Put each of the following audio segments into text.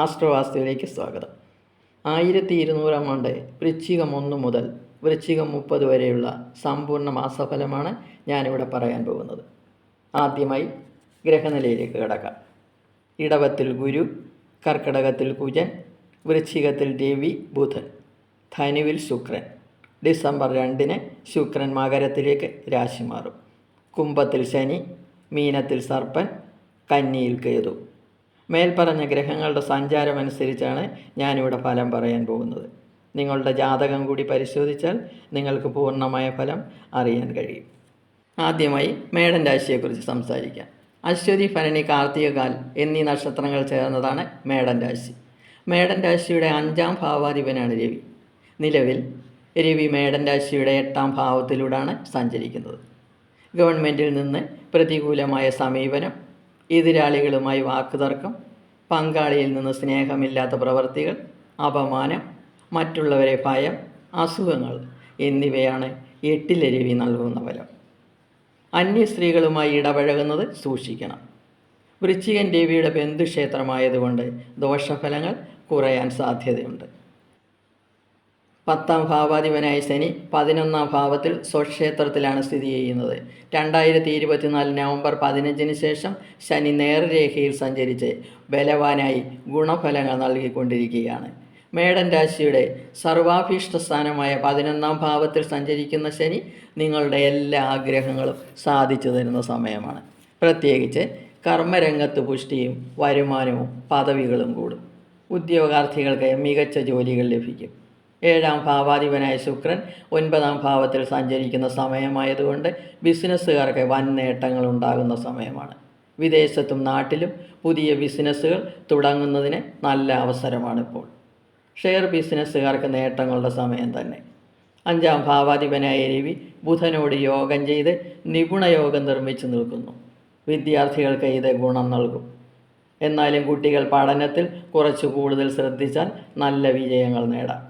ആസ്ട്രോവാസ്തുവിലേക്ക് സ്വാഗതം. ആയിരത്തി ഇരുന്നൂറാം ആണ്ട് വൃശ്ചികം ഒന്ന് മുതൽ വൃശ്ചികം മുപ്പത് വരെയുള്ള സമ്പൂർണ മാസഫലമാണ് ഞാനിവിടെ പറയാൻ പോകുന്നത്. ആദ്യമായി ഗ്രഹനിലയിലേക്ക് കിടക്കാം. ഇടവത്തിൽ ഗുരു കർക്കിടകത്തിൽ കുജൻ വൃശ്ചികത്തിൽ ദേവി ബുധൻ. ധനുവിൽ ശുക്രൻ. ഡിസംബർ രണ്ടിന് ശുക്രൻ മകരത്തിലേക്ക് രാശി മാറും. കുംഭത്തിൽ ശനി മീനത്തിൽ സർപ്പൻ കന്നിയിൽ കേതു. മേൽപ്പറഞ്ഞ ഗ്രഹങ്ങളുടെ സഞ്ചാരമനുസരിച്ചാണ് ഞാനിവിടെ ഫലം പറയാൻ പോകുന്നത്. നിങ്ങളുടെ ജാതകം കൂടി പരിശോധിച്ചാൽ നിങ്ങൾക്ക് പൂർണമായ ഫലം അറിയാൻ കഴിയും. ആദ്യമായി മേടൻ രാശിയെക്കുറിച്ച് സംസാരിക്കാം. അശ്വതി ഭരണി കാർത്തികകാൽ എന്നീ നക്ഷത്രങ്ങൾ ചേർന്നതാണ് മേടൻ രാശി. മേടൻ രാശിയുടെ അഞ്ചാം ഭാവാധിപനാണ് രവി. നിലവിൽ രവി മേടൻ രാശിയുടെ എട്ടാം ഭാവത്തിലൂടെയാണ് സഞ്ചരിക്കുന്നത്. ഗവൺമെന്റിൽ നിന്ന് പ്രതികൂലമായ സമീപനം എതിരാളികളുമായി വാക്കുതർക്കം പങ്കാളിയിൽ നിന്ന് സ്നേഹമില്ലാത്ത പ്രവർത്തികൾ അപമാനം മറ്റുള്ളവരെ ഭയം അസുഖങ്ങൾ എന്നിവയാണ് എട്ടിലരുവി നൽകുന്ന ഫലം. അന്യ സ്ത്രീകളുമായി ഇടപഴകുന്നത് സൂക്ഷിക്കണം. വൃശ്ചികൻ ദേവിയുടെ ബന്ധുക്ഷേത്രമായതുകൊണ്ട് ദോഷഫലങ്ങൾ കുറയാൻ സാധ്യതയുണ്ട്. പത്താം ഭാവാധിപനായ ശനി പതിനൊന്നാം ഭാവത്തിൽ സ്വക്ഷേത്രത്തിലാണ് സ്ഥിതി ചെയ്യുന്നത്. രണ്ടായിരത്തി ഇരുപത്തിനാല് നവംബർ പതിനഞ്ചിന് ശേഷം ശനി നേർരേഖയിൽ സഞ്ചരിച്ച് ബലവാനായി ഗുണഫലങ്ങൾ നൽകിക്കൊണ്ടിരിക്കുകയാണ്. മേടൻ രാശിയുടെ സർവാഭീഷ്ട സ്ഥാനമായ പതിനൊന്നാം ഭാവത്തിൽ സഞ്ചരിക്കുന്ന ശനി നിങ്ങളുടെ എല്ലാ ആഗ്രഹങ്ങളും സാധിച്ചു തരുന്ന സമയമാണ്. പ്രത്യേകിച്ച് കർമ്മരംഗത്ത് പുഷ്ടിയും വരുമാനവും പദവികളും കൂടും. ഉദ്യോഗാർത്ഥികൾക്ക് മികച്ച ജോലികൾ ലഭിക്കും. ഏഴാം ഭാവാധിപനായ ശുക്രൻ ഒൻപതാം ഭാവത്തിൽ സഞ്ചരിക്കുന്ന സമയമായതുകൊണ്ട് ബിസിനസ്സുകാർക്ക് വൻ നേട്ടങ്ങൾ ഉണ്ടാകുന്ന സമയമാണ്. വിദേശത്തും നാട്ടിലും പുതിയ ബിസിനസ്സുകൾ തുടങ്ങുന്നതിന് നല്ല അവസരമാണിപ്പോൾ. ഷെയർ ബിസിനസ്സുകാർക്ക് നേട്ടങ്ങളുടെ സമയം തന്നെ. അഞ്ചാം ഭാവാധിപനായ രവി ബുധനോട് യോഗം ചെയ്ത് നിപുണയോഗം നിർമ്മിച്ചു നിൽക്കുന്നു. വിദ്യാർത്ഥികൾക്ക് ഇത് ഗുണം നൽകും. എന്നാലും കുട്ടികൾ പഠനത്തിൽ കുറച്ച് കൂടുതൽ ശ്രദ്ധിച്ചാൽ നല്ല വിജയങ്ങൾ നേടാം.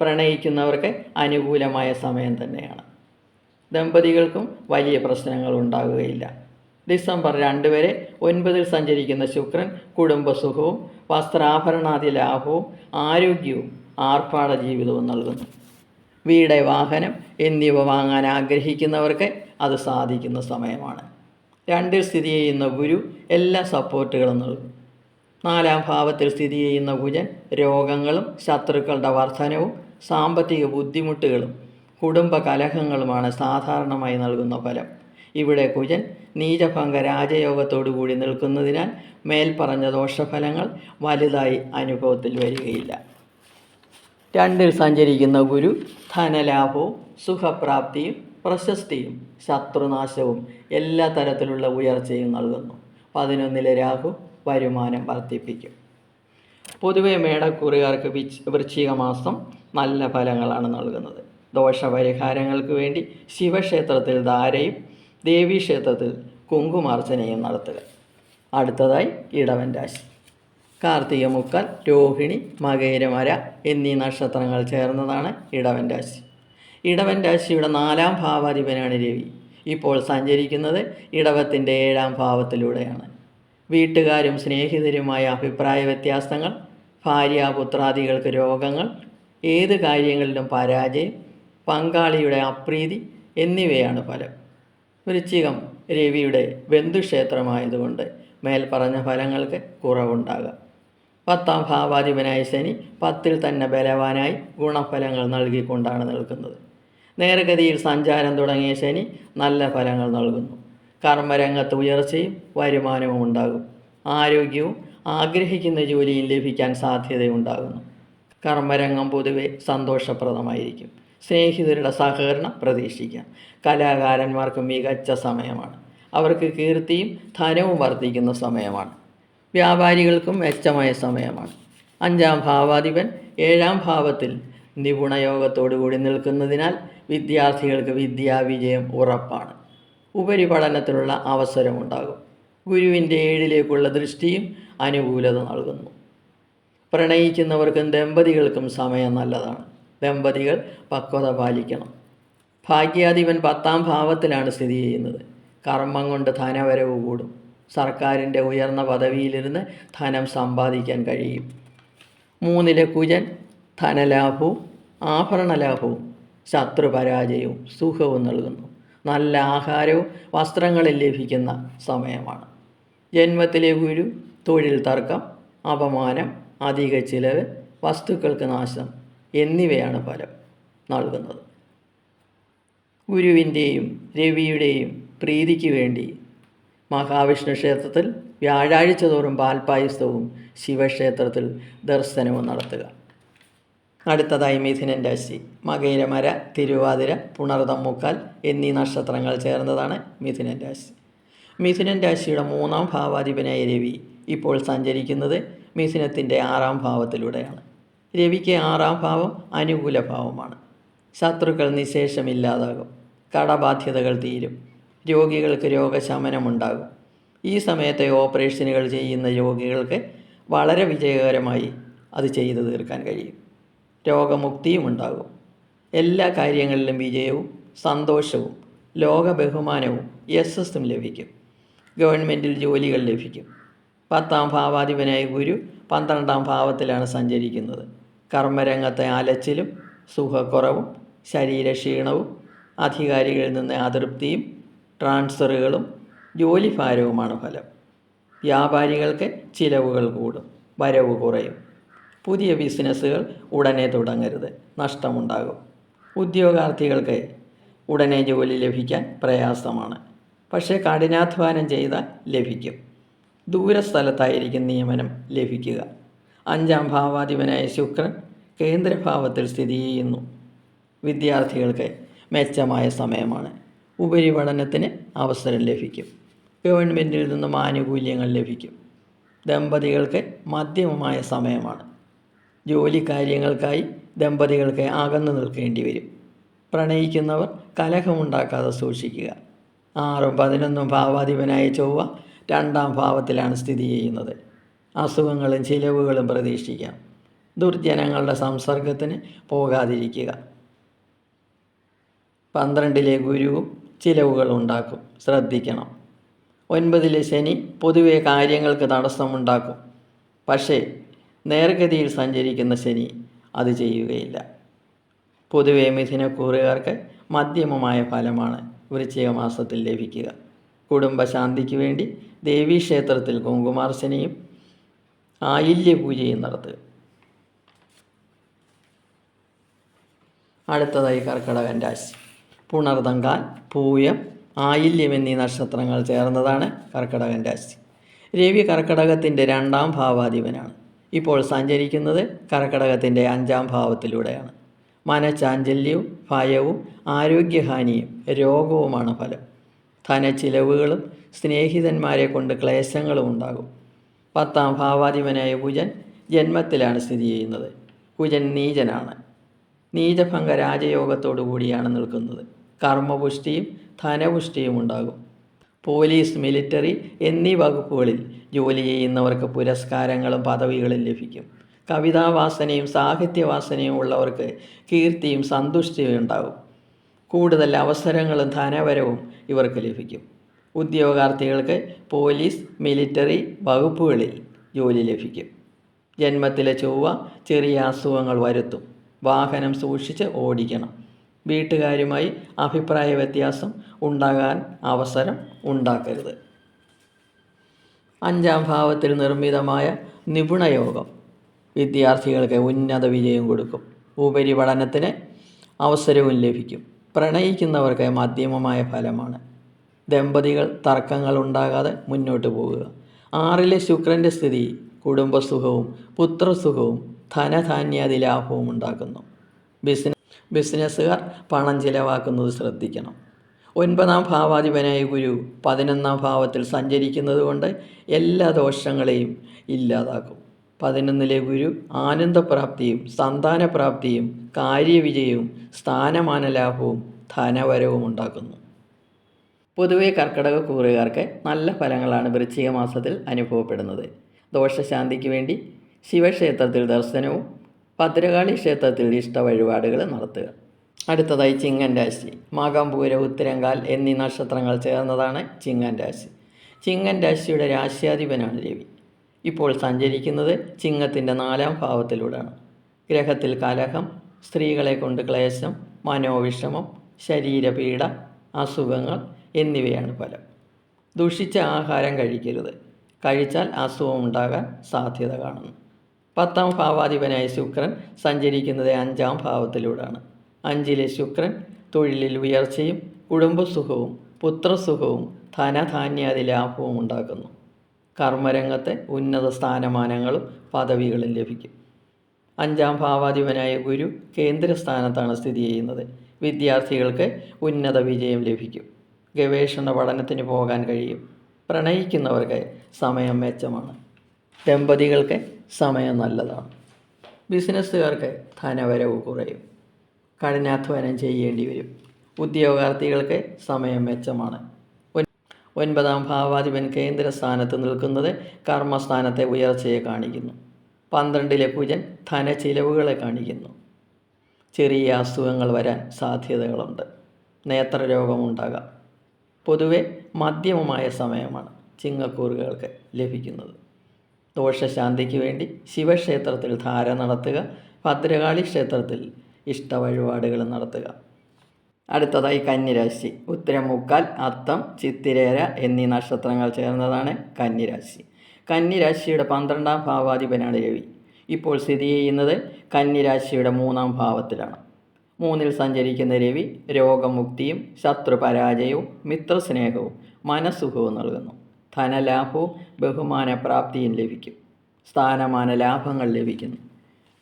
പ്രണയിക്കുന്നവർക്ക് അനുകൂലമായ സമയം തന്നെയാണ്. ദമ്പതികൾക്കും വലിയ പ്രശ്നങ്ങൾ ഉണ്ടാകുകയില്ല. ഡിസംബർ രണ്ട് വരെ ഒൻപതിൽ സഞ്ചരിക്കുന്ന ശുക്രൻ കുടുംബസുഖവും വസ്ത്രാഭരണാദി ലാഭവും ആരോഗ്യവും ആർഭാട ജീവിതവും നൽകുന്നു. വീട് വാഹനം എന്നിവ വാങ്ങാൻ ആഗ്രഹിക്കുന്നവർക്ക് അത് സാധിക്കുന്ന സമയമാണ്. രണ്ടിൽ സ്ഥിതി ചെയ്യുന്ന ഗുരു എല്ലാ സപ്പോർട്ടുകളും നൽകും നാലാം ഭാവത്തിൽ സ്ഥിതി ചെയ്യുന്ന കുജൻ രോഗങ്ങളും ശത്രുക്കളുടെ വർധനവും സാമ്പത്തിക ബുദ്ധിമുട്ടുകളും കുടുംബ കലഹങ്ങളുമാണ് സാധാരണമായി നൽകുന്ന ഫലം. ഇവിടെ കുജൻ നീചഭംഗ രാജയോഗത്തോടു കൂടി നിൽക്കുന്നതിനാൽ മേൽപ്പറഞ്ഞ ദോഷഫലങ്ങൾ വലുതായി അനുഭവത്തിൽ വരികയില്ല. രണ്ടിൽ സഞ്ചരിക്കുന്ന ഗുരു ധനലാഭവും സുഖപ്രാപ്തിയും പ്രശസ്തിയും ശത്രുനാശവും എല്ലാ തരത്തിലുള്ള ഉയർച്ചയും നൽകുന്നു. പതിനൊന്നിലെ രാഹു വരുമാനം വർദ്ധിപ്പിക്കും. പൊതുവെ മേടക്കുറികാർക്ക് വൃശ്ചിക മാസം നല്ല ഫലങ്ങളാണ് നൽകുന്നത്. ദോഷപരിഹാരങ്ങൾക്ക് വേണ്ടി ശിവക്ഷേത്രത്തിൽ ധാരയും ദേവീക്ഷേത്രത്തിൽ കുങ്കുമാർച്ചനയും നടത്തുക. അടുത്തതായി ഇടവൻ രാശി. കാർത്തിക മുക്കാൽ രോഹിണി മകേരമര എന്നീ നക്ഷത്രങ്ങൾ ചേർന്നതാണ് ഇടവൻ രാശി. ഇടവൻ രാശിയുടെ നാലാം ഭാവാധിപനാണ് രവി. ഇപ്പോൾ സഞ്ചരിക്കുന്നത് ഇടവത്തിന്റെ ഏഴാം ഭാവത്തിലൂടെയാണ്. വീട്ടുകാരും സ്നേഹിതരുമായ അഭിപ്രായ വ്യത്യാസങ്ങൾ ഭാര്യാപുത്രാദികൾക്ക് രോഗങ്ങൾ ഏത് കാര്യങ്ങളിലും പരാജയം പങ്കാളിയുടെ അപ്രീതി എന്നിവയാണ് ഫലം. വൃശ്ചികം രവിയുടെ ബന്ധുക്ഷേത്രമായതുകൊണ്ട് മേൽപ്പറഞ്ഞ ഫലങ്ങൾക്ക് കുറവുണ്ടാകാം. പത്താം ഭാവാധിപനായ ശനി പത്തിൽ തന്നെ ബലവാനായി ഗുണഫലങ്ങൾ നൽകിക്കൊണ്ടാണ് നിൽക്കുന്നത്. നേരഗതിയിൽ സഞ്ചാരം തുടങ്ങിയ ശനി നല്ല ഫലങ്ങൾ നൽകുന്നു. കർമ്മരംഗത്ത് ഉയർച്ചയും വരുമാനവും ഉണ്ടാകും. ആരോഗ്യവും ആഗ്രഹിക്കുന്ന ജോലിയും ലഭിക്കാൻ സാധ്യതയുണ്ടാകുന്നു. കർമ്മരംഗം പൊതുവെ സന്തോഷപ്രദമായിരിക്കും. സ്നേഹിതരുടെ സഹകരണം പ്രതീക്ഷിക്കാം. കലാകാരന്മാർക്ക് മികച്ച സമയമാണ്. അവർക്ക് കീർത്തിയും ധനവും വർദ്ധിക്കുന്ന സമയമാണ്. വ്യാപാരികൾക്കും മെച്ചമായ സമയമാണ്. അഞ്ചാം ഭാവാധിപൻ ഏഴാം ഭാവത്തിൽ നിപുണയോഗത്തോടുകൂടി നിൽക്കുന്നതിനാൽ വിദ്യാർത്ഥികൾക്ക് വിദ്യാവിജയം ഉറപ്പാണ്. ഉപരിപഠനത്തിനുള്ള അവസരമുണ്ടാകും. ഗുരുവിന്റെ ഏഴിലേക്കുള്ള ദൃഷ്ടിയും അനുകൂലത നൽകുന്നു. പ്രണയിക്കുന്നവർക്കും ദമ്പതികൾക്കും സമയം നല്ലതാണ്. ദമ്പതികൾ പക്വത പാലിക്കണം. ഭാഗ്യാധിപൻ പത്താം ഭാവത്തിലാണ് സ്ഥിതി ചെയ്യുന്നത്. കർമ്മം കൊണ്ട് ധനവരവ് കൂടും. സർക്കാരിന്റെ ഉയർന്ന പദവിയിലിരുന്ന് ധനം സമ്പാദിക്കാൻ കഴിയും. മൂന്നിലെ കുജൻ ധനലാഭവും ആഭരണലാഭവും ശത്രുപരാജയവും സുഖവും നൽകുന്നു. നല്ല ആഹാരവും വസ്ത്രങ്ങളിൽ ലഭിക്കുന്ന സമയമാണ്. ജന്മത്തിലെ ഗുരു തൊഴിൽ തർക്കം അപമാനം അധിക ചിലവ് വസ്തുക്കൾക്ക് നാശം എന്നിവയാണ് ഫലം നൽകുന്നത്. ഗുരുവിന്റെയും രവിയുടെയും പ്രീതിക്ക് വേണ്ടി മഹാവിഷ്ണു ക്ഷേത്രത്തിൽ വ്യാഴാഴ്ച തോറും പാൽപ്പായസവും ശിവക്ഷേത്രത്തിൽ ദർശനവും നടത്തുക. അടുത്തതായി മിഥുനൻ രാശി മകയിരമര തിരുവാതിര പുണർതം മുക്കാൽ എന്നീ നക്ഷത്രങ്ങൾ ചേർന്നതാണ് മിഥുനൻ രാശി. മിഥുനൻ രാശിയുടെ മൂന്നാം ഭാവാധിപനായ രവി ഇപ്പോൾ സഞ്ചരിക്കുന്നത് മിഥുനത്തിന്റെ ആറാം ഭാവത്തിലൂടെയാണ്. രവിക്ക് ആറാം ഭാവം അനുകൂല ഭാവമാണ് ശത്രുക്കൾ നിശേഷമില്ലാതാകും കടബാധ്യതകൾ തീരും. രോഗികൾക്ക് രോഗശമനമുണ്ടാകും. ഈ സമയത്തെ ഓപ്പറേഷനുകൾ ചെയ്യുന്ന രോഗികൾക്ക് വളരെ വിജയകരമായി അത് ചെയ്തു തീർക്കാൻ കഴിയും. രോഗമുക്തിയും ഉണ്ടാകും. എല്ലാ കാര്യങ്ങളിലും വിജയവും സന്തോഷവും ലോക ബഹുമാനവും യശസ്സും ലഭിക്കും. ഗവൺമെന്റിൽ ജോലികൾ ലഭിക്കും. പത്താം ഭാവാധിപനായ ഗുരു പന്ത്രണ്ടാം ഭാവത്തിലാണ് സഞ്ചരിക്കുന്നത്. കർമ്മരംഗത്തെ അലച്ചിലും സുഖക്കുറവും ശരീരക്ഷീണവും അധികാരികളിൽ നിന്ന് അതൃപ്തിയും ട്രാൻസ്ഫറുകളും ജോലിഭാരവുമാണ് ഫലം. വ്യാപാരികൾക്ക് ചിലവുകൾ കൂടും വരവ് കുറയും. പുതിയ ബിസിനസ്സുകൾ ഉടനെ തുടങ്ങരുത് നഷ്ടമുണ്ടാകും. ഉദ്യോഗാർത്ഥികൾക്ക് ഉടനെ ജോലി ലഭിക്കാൻ പ്രയാസമാണ്. പക്ഷേ കഠിനാധ്വാനം ചെയ്താൽ ലഭിക്കും. ദൂരസ്ഥലത്തായിരിക്കും നിയമനം ലഭിക്കുക. അഞ്ചാം ഭാവാധിപനായ ശുക്രൻ കേന്ദ്രഭാവത്തിൽ സ്ഥിതി ചെയ്യുന്നു. വിദ്യാർത്ഥികൾക്ക് മെച്ചമായ സമയമാണ്. ഉപരിപഠനത്തിന് അവസരം ലഭിക്കും. ഗവൺമെന്റിൽ നിന്നും ആനുകൂല്യങ്ങൾ ലഭിക്കും. ദമ്പതികൾക്ക് മധ്യമമായ സമയമാണ്. ജോലി കാര്യങ്ങൾക്കായി ദമ്പതികൾക്ക് അകന്നു നിൽക്കേണ്ടി വരും. പ്രണയിക്കുന്നവർ കലഹമുണ്ടാക്കാതെ സൂക്ഷിക്കുക. ആറും പതിനൊന്നും ഭാവാധിപനായ ചൊവ്വ രണ്ടാം ഭാവത്തിലാണ് സ്ഥിതി ചെയ്യുന്നത്. അസുഖങ്ങളും ചിലവുകളും പ്രതീക്ഷിക്കാം. ദുർജനങ്ങളുടെ സംസർഗത്തിന് പോകാതിരിക്കുക. പന്ത്രണ്ടിലെ ഗുരുവും ചിലവുകൾ ഉണ്ടാക്കും. ശ്രദ്ധിക്കണം. ഒൻപതിലെ ശനി പൊതുവെ കാര്യങ്ങൾക്ക് തടസ്സമുണ്ടാക്കും. പക്ഷേ നേർഗതിയിൽ സഞ്ചരിക്കുന്ന ശനി അത് ചെയ്യുകയില്ല. പൊതുവെ മിഥുനക്കൂറുകാർക്ക് മധ്യമമായ ഫലമാണ് വൃശ്ചിക മാസത്തിൽ ലഭിക്കുക. കുടുംബശാന്തിക്ക് വേണ്ടി ദേവീക്ഷേത്രത്തിൽ കുങ്കുമാർച്ചനയും ആയില്യ പൂജയും നടത്തുക അടുത്തതായി കർക്കടകൻ രാശി. പുണർതങ്കാൽ പൂയം ആയില്യം എന്നീ നക്ഷത്രങ്ങൾ ചേർന്നതാണ് കർക്കടകൻ രാശി. രവി കർക്കടകത്തിന്റെ രണ്ടാം ഭാവാധിപനാണ്. ഇപ്പോൾ സഞ്ചരിക്കുന്നത് കർക്കടകത്തിന്റെ അഞ്ചാം ഭാവത്തിലൂടെയാണ്. മനഃചാഞ്ചല്യവും ഭയവും ആരോഗ്യഹാനിയും രോഗവുമാണ് ഫലം. ധനച്ചിലവുകളും സ്നേഹിതന്മാരെ കൊണ്ട് ക്ലേശങ്ങളും ഉണ്ടാകും. പത്താം ഭാവാധിപനായ കുജൻ ജന്മത്തിലാണ് സ്ഥിതി ചെയ്യുന്നത്. കുജൻ നീചനാണ്. നീചഭംഗ രാജയോഗത്തോടു കൂടിയാണ് നിൽക്കുന്നത്. കർമ്മപുഷ്ടിയും ധനപുഷ്ടിയും ഉണ്ടാകും. പോലീസ് മിലിറ്ററി എന്നീ വകുപ്പുകളിൽ ജോലി ചെയ്യുന്നവർക്ക് പുരസ്കാരങ്ങളും പദവികളും ലഭിക്കും. കവിതാവാസനയും സാഹിത്യവാസനയും ഉള്ളവർക്ക് കീർത്തിയും സന്തുഷ്ടിയും ഉണ്ടാകും. കൂടുതൽ അവസരങ്ങളും ധനവരവും ഇവർക്ക് ലഭിക്കും. ഉദ്യോഗാർത്ഥികൾക്ക് പോലീസ് മിലിറ്ററി വകുപ്പുകളിൽ ജോലി ലഭിക്കും. ജന്മത്തിലെ ചൊവ്വ ചെറിയ അസുഖങ്ങൾ വരുത്തും. വാഹനം സൂക്ഷിച്ച് ഓടിക്കണം. വീട്ടുകാരുമായി അഭിപ്രായ വ്യത്യാസം ഉണ്ടാകാൻ അവസരം ഉണ്ടാക്കരുത്. അഞ്ചാം ഭാവത്തിൽ നിർമ്മിതമായ നിപുണയോഗം. വിദ്യാർത്ഥികൾക്ക് ഉന്നത വിജയം കൊടുക്കും. ഉപരിപഠനത്തിന് അവസരവും ലഭിക്കും. പ്രണയിക്കുന്നവർക്ക് മാധ്യമമായ ഫലമാണ്. ദമ്പതികൾ തർക്കങ്ങൾ ഉണ്ടാകാതെ മുന്നോട്ട് പോവുക. ആറിലെ ശുക്രന്റെ സ്ഥിതി കുടുംബസുഖവും പുത്രസുഖവും ധനധാന്യാദി ലാഭവും ഉണ്ടാക്കുന്നു. ബിസിനസ് ബിസിനസ്സുകാർ പണം ചിലവാക്കുന്നത് ശ്രദ്ധിക്കണം. ഒൻപതാം ഭാവാധിപനായ ഗുരു പതിനൊന്നാം ഭാവത്തിൽ സഞ്ചരിക്കുന്നത് കൊണ്ട് എല്ലാ ദോഷങ്ങളെയും ഇല്ലാതാക്കും. പതിനൊന്നിലെ ഗുരു ആനന്ദപ്രാപ്തിയും സന്താനപ്രാപ്തിയും കാര്യവിജയവും സ്ഥാനമാനലാഭവും ധനവരവും ഉണ്ടാക്കുന്നു. പൊതുവെ കർക്കിടക കൂറുകാർക്ക് നല്ല ഫലങ്ങളാണ് വൃശ്ചിക മാസത്തിൽ അനുഭവപ്പെടുന്നത്. ദോഷശാന്തിക്ക് വേണ്ടി ശിവക്ഷേത്രത്തിൽ ദർശനവും ഭദ്രകാളി ക്ഷേത്രത്തിൽ ഇഷ്ട വഴിപാടുകൾ നടത്തുക. അടുത്തതായി ചിങ്ങൻ രാശി. മകം പൂര ഉത്തരങ്കാൽ എന്നീ നക്ഷത്രങ്ങൾ ചേർന്നതാണ് ചിങ്ങൻ രാശി. ചിങ്ങൻ രാശിയുടെ രാശ്യാധിപനാണ് രവി. ഇപ്പോൾ സഞ്ചരിക്കുന്നത് ചിങ്ങത്തിന്റെ നാലാം ഭാവത്തിലൂടെയാണ്. ഗ്രഹത്തിൽ കലഹം സ്ത്രീകളെ കൊണ്ട് ക്ലേശം മനോവിഷമം ശരീരപീഡ അസുഖങ്ങൾ എന്നിവയാണ് ഫലം. ദുഷിച്ച ആഹാരം കഴിക്കരുത്. കഴിച്ചാൽ അസുഖം ഉണ്ടാകാൻ സാധ്യത കാണുന്നു. പത്താം ഭാവാധിപനായ ശുക്രൻ സഞ്ചരിക്കുന്നത് അഞ്ചാം ഭാവത്തിലൂടെയാണ്. അഞ്ചിലെ ശുക്രൻ തൊഴിലിൽ ഉയർച്ചയും കുടുംബസുഖവും പുത്രസുഖവും ധനധാന്യാദി ലാഭവും ഉണ്ടാക്കുന്നു. കർമ്മരംഗത്തെ ഉന്നത സ്ഥാനമാനങ്ങളും പദവികളും ലഭിക്കും. അഞ്ചാം ഭാവാധിപനായ ഗുരു കേന്ദ്രസ്ഥാനത്താണ് സ്ഥിതി ചെയ്യുന്നത്. വിദ്യാർത്ഥികൾക്ക് ഉന്നത വിജയം ലഭിക്കും. ഗവേഷണ പഠനത്തിന് പോകാൻ കഴിയും. പ്രണയിക്കുന്നവർക്ക് സമയം മെച്ചമാണ്. ദമ്പതികൾക്ക് സമയം നല്ലതാണ്. ബിസിനസ്സുകാർക്ക് ധനവരവ് കുറയും. കഠിനാധ്വാനം ചെയ്യേണ്ടി വരും. ഉദ്യോഗാർത്ഥികൾക്ക് സമയം മെച്ചമാണ്. ഒൻപതാം ഭാവാധിപൻ കേന്ദ്രസ്ഥാനത്ത് നിൽക്കുന്നത് കർമ്മസ്ഥാനത്തെ ഉയർച്ചയെ കാണിക്കുന്നു. പന്ത്രണ്ടിലെ കുജൻ ധനച്ചിലവുകളെ കാണിക്കുന്നു. ചെറിയ അസുഖങ്ങൾ വരാൻ സാധ്യതകളുണ്ട്. നേത്രരോഗമുണ്ടാകാം. പൊതുവെ മധ്യമമായ സമയമാണ് ചിങ്ങക്കൂറുകൾക്ക് ലഭിക്കുന്നത്. ദോഷശാന്തിക്ക് വേണ്ടി ശിവക്ഷേത്രത്തിൽ ധാര നടത്തുക ഭദ്രകാളി ക്ഷേത്രത്തിൽ ഇഷ്ടവഴിപാടുകൾ നടത്തുക. അടുത്തതായി കന്നിരാശി. ഉത്തരമുക്കാൽ അത്തം ചിത്തിരേര എന്നീ നക്ഷത്രങ്ങൾ ചേർന്നതാണ് കന്നിരാശി. കന്നിരാശിയുടെ പന്ത്രണ്ടാം ഭാവാധിപനാണ് രവി. ഇപ്പോൾ സ്ഥിതി ചെയ്യുന്നത് കന്നിരാശിയുടെ മൂന്നാം ഭാവത്തിലാണ്. മൂന്നിൽ സഞ്ചരിക്കുന്ന രവി രോഗമുക്തിയും ശത്രുപരാജയവും മിത്രസ്നേഹവും മനസ്സുഖവും നൽകുന്നു. ധനലാഭവും ബഹുമാനപ്രാപ്തിയും ലഭിക്കും. സ്ഥാനമാന ലാഭങ്ങൾ ലഭിക്കുന്നു.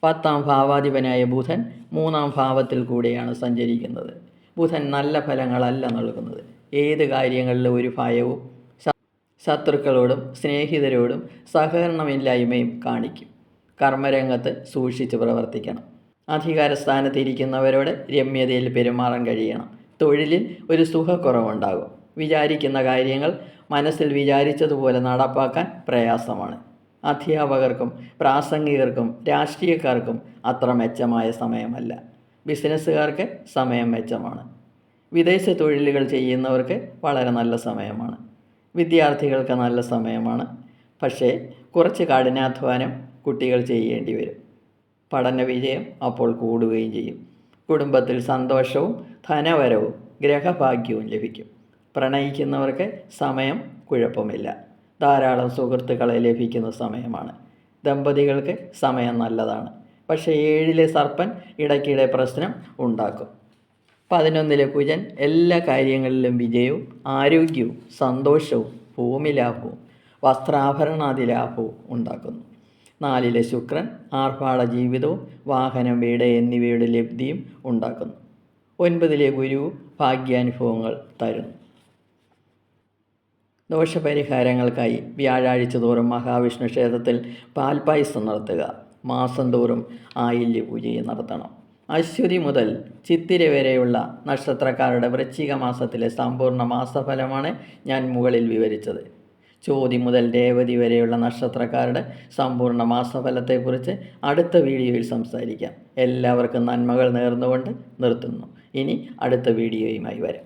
പത്താം ഭാവാധിപനായ ബുധൻ മൂന്നാം ഭാവത്തിൽ കൂടെയാണ് സഞ്ചരിക്കുന്നത്. ബുധൻ നല്ല ഫലങ്ങളല്ല നൽകുന്നത്. ഏത് കാര്യങ്ങളിലും ഒരു ഭയവും ശത്രുക്കളോടും സ്നേഹിതരോടും സഹകരണമില്ലായ്മയും കാണിക്കും. കർമ്മരംഗത്ത് സൂക്ഷിച്ച് പ്രവർത്തിക്കണം. അധികാരസ്ഥാനത്തിരിക്കുന്നവരോട് രമ്യതയിൽ പെരുമാറാൻ കഴിയണം. തൊഴിലിൽ ഒരു സുഖക്കുറവുണ്ടാകും. വിചാരിക്കുന്ന കാര്യങ്ങൾ മനസ്സിൽ വിചാരിച്ചതുപോലെ നടപ്പാക്കാൻ പ്രയാസമാണ്. അധ്യാപകർക്കും പ്രാസംഗികർക്കും രാഷ്ട്രീയക്കാർക്കും അത്ര മെച്ചമായ സമയമല്ല. ബിസിനസ്സുകാർക്ക് സമയം മെച്ചമാണ്. വിദേശ തൊഴിലുകൾ ചെയ്യുന്നവർക്ക് വളരെ നല്ല സമയമാണ്. വിദ്യാർത്ഥികൾക്ക് നല്ല സമയമാണ്. പക്ഷേ കുറച്ച് കഠിനാധ്വാനം കുട്ടികൾ ചെയ്യേണ്ടി വരും. പഠന വിജയം അപ്പോൾ കൂടുകയും ചെയ്യും. കുടുംബത്തിൽ സന്തോഷവും ധനവരവും ഗ്രഹഭാഗ്യവും ലഭിക്കും. പ്രണയിക്കുന്നവർക്ക് സമയം കുഴപ്പമില്ല. ധാരാളം സുഹൃത്തുക്കളെ ലഭിക്കുന്ന സമയമാണ്. ദമ്പതികൾക്ക് സമയം നല്ലതാണ്. പക്ഷേ ഏഴിലെ സർപ്പൻ ഇടയ്ക്കിടെ പ്രശ്നം ഉണ്ടാക്കും. പതിനൊന്നിലെ കുജൻ എല്ലാ കാര്യങ്ങളിലും വിജയവും ആരോഗ്യവും സന്തോഷവും ഭൂമി ലാഭവും വസ്ത്രാഭരണാദി ലാഭവും ഉണ്ടാക്കുന്നു. നാലിലെ ശുക്രൻ ആർഭാട ജീവിതവും വാഹനം വീട് എന്നിവയുടെ ലബ്ധിയും ഉണ്ടാക്കുന്നു. ഒൻപതിലെ ഗുരു ഭാഗ്യാനുഭവങ്ങൾ തരുന്നു. ദോഷപരിഹാരങ്ങൾക്കായി വ്യാഴാഴ്ച തോറും മഹാവിഷ്ണു ക്ഷേത്രത്തിൽ പാൽപായസം നടത്തുക. മാസം തോറും ആയില്യ പൂജയും നടത്തണം. അശ്വതി മുതൽ ചിത്തിര വരെയുള്ള നക്ഷത്രക്കാരുടെ വൃശ്ചിക മാസത്തിലെ സമ്പൂർണ മാസഫലമാണ് ഞാൻ മുകളിൽ വിവരിച്ചത്. ചോതി മുതൽ രേവതി വരെയുള്ള നക്ഷത്രക്കാരുടെ സമ്പൂർണ മാസഫലത്തെക്കുറിച്ച് അടുത്ത വീഡിയോയിൽ സംസാരിക്കാം. എല്ലാവർക്കും നന്മകൾ നേർന്നുകൊണ്ട് നിർത്തുന്നു. ഇനി അടുത്ത വീഡിയോയുമായി വരാം.